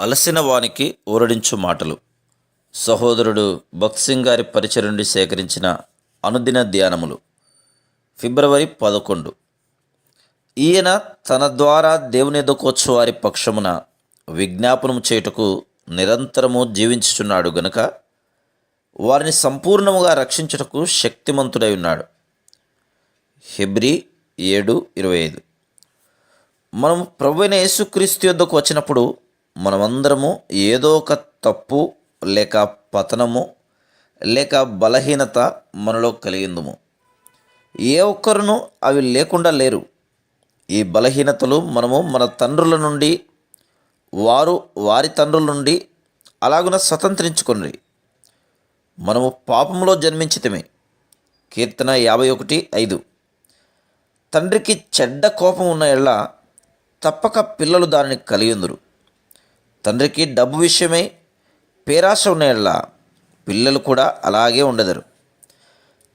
అలసిన వానికి ఊరడించు మాటలు. సహోదరుడు భక్సింగ్ గారి పరిచయ నుండి సేకరించిన అనుదిన ధ్యానములు. ఫిబ్రవరి పదకొండు. ఈయన తన ద్వారా దేవుని ఎదుకోవచ్చు వారి పక్షమున విజ్ఞాపనం చేయుటకు నిరంతరము జీవించుచున్నాడు గనుక వారిని సంపూర్ణముగా రక్షించుటకు శక్తిమంతుడై ఉన్నాడు. హెబ్రి ఏడు ఇరవై ఐదు. మనం ప్రభువైన యేసుక్రీస్తు యొద్దకు వచ్చినప్పుడు మనమందరము ఏదో ఒక తప్పు లేక పతనము లేక బలహీనత మనలో కలిగిందము. ఏ ఒక్కరును అవి లేకుండా లేరు. ఈ బలహీనతలు మనము మన తండ్రుల నుండి వారు వారి తండ్రుల నుండి అలాగున స్వతంత్రించుకుని మనము పాపంలో జన్మించితమే. కీర్తన యాభై ఒకటి ఐదు. తండ్రికి చెడ్డ కోపం ఉన్న ఎళ్ళ తప్పక పిల్లలు దానిని కలిగిందురు తండ్రికి డబ్బు విషయమై పేరాశ ఉన్న పిల్లలు కూడా అలాగే ఉండదరు.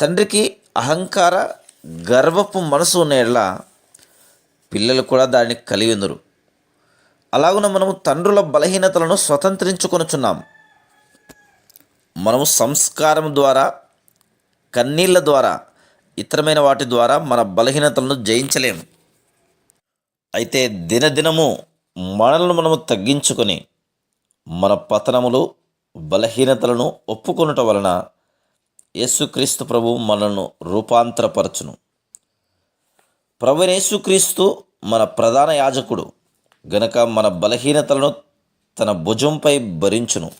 తండ్రికి అహంకార గర్వపు మనసు ఉన్న పిల్లలు కూడా దాన్ని కలిగి ఉందరు అలాగున మనము తండ్రుల బలహీనతలను స్వతంత్రించుకొనుచున్నాం. మనము సంస్కారం ద్వారా కన్నీళ్ళ ద్వారా ఇతరమైన వాటి ద్వారా మన బలహీనతలను జయించలేము అయితే దినదినము మనలను మనము తగ్గించుకొని మన పతనములు బలహీనతలను ఒప్పుకొనుట వలన యేసుక్రీస్తు ప్రభు మనలను రూపాంతరపరచును. ప్రభు యేసుక్రీస్తు మన ప్రధాన యాజకుడు. గనక మన బలహీనతలను తన భుజంపై భరించును.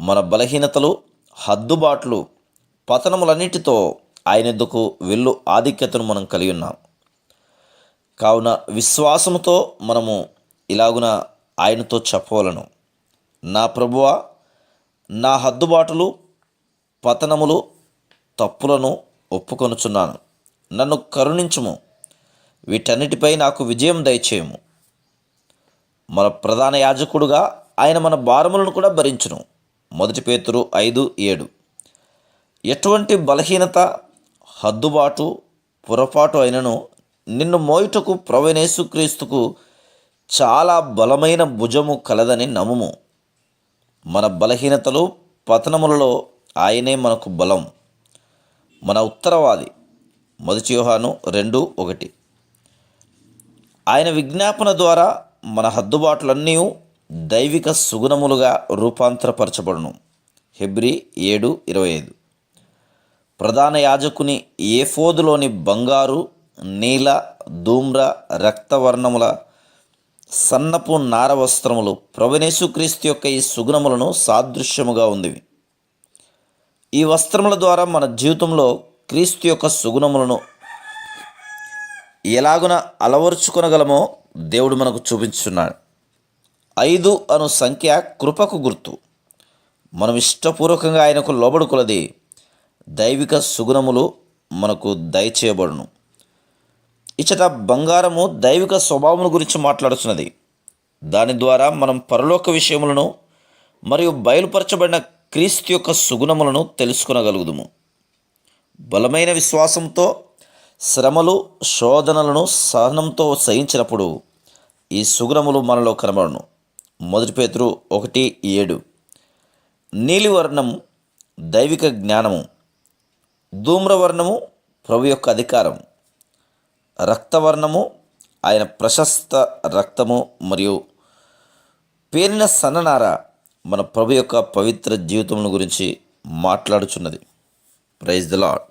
మన బలహీనతలు హద్దుబాట్లు పతనములన్నిటితో ఆయనందుకు వెళ్ళు ఆధిక్యతను మనం కలిగి ఉన్నాం. కావున విశ్వాసముతో మనము ఇలాగున ఆయనతో చెప్పవలను. నా ప్రభువా నా హద్దుబాటులు పతనములు తప్పులను ఒప్పుకొనుచున్నాను. నన్ను కరుణించుము. వీటన్నిటిపై నాకు విజయం దయచేయము. మన ప్రధాన యాజకుడుగా ఆయన మన భారములను కూడా భరించును. మొదటి పేతురు ఐదు ఏడు. ఎటువంటి బలహీనత హద్దుబాటు పొరపాటు అయినను నిన్ను మోయుటకు ప్రవణేశుక్రీస్తుకు చాలా బలమైన భుజము కలదని నమ్ముము. మన బలహీనతలు పతనములలో ఆయనే మనకు బలం. మన ఉత్తరవాది మొదటి యోహాను రెండు ఒకటి. ఆయన విజ్ఞాపన ద్వారా మన హద్దుబాట్లన్నీ దైవిక సుగుణములుగా రూపాంతరపరచబడును. హెబ్రి ఏడు ఇరవై ఐదు. ప్రధాన యాజకుని ఏఫోదులోని బంగారు నీల ధూమ్ర రక్తవర్ణముల సన్నపు నార వస్త్రములు ప్రవణేశుక్రీస్తు యొక్క ఈ సుగుణములను సాదృశ్యముగా ఉంది ఈ వస్త్రముల ద్వారా మన జీవితంలో క్రీస్తు యొక్క సుగుణములను ఎలాగున అలవరుచుకొనగలమో దేవుడు మనకు చూపించున్నాడు. ఐదు అను సంఖ్య కృపకు గుర్తు. మనం ఇష్టపూర్వకంగా ఆయనకు లోబడు కొలది దైవిక సుగుణములు మనకు దయచేయబడును. ఇచ్చట బంగారము దైవిక స్వభావముల గురించి మాట్లాడుతున్నది దాని ద్వారా మనం పరలోక విషయములను మరియు బయలుపరచబడిన క్రీస్తు యొక్క సుగుణములను తెలుసుకొనగలుగుదుము. బలమైన విశ్వాసంతో శ్రమలు శోధనలను సహనంతో సహించినప్పుడు ఈ సుగుణములు మనలో కనబడను. మొదటి పేతురు ఒకటి ఏడు. నీలివర్ణం దైవిక జ్ఞానము ధూమ్రవర్ణము ప్రభు యొక్క అధికారం రక్తవర్ణము ఆయన ప్రశస్త రక్తము మరియు పేరిన సన్ననార మన ప్రభు యొక్క పవిత్ర జీవితం గురించి మాట్లాడుచున్నది. Praise the lord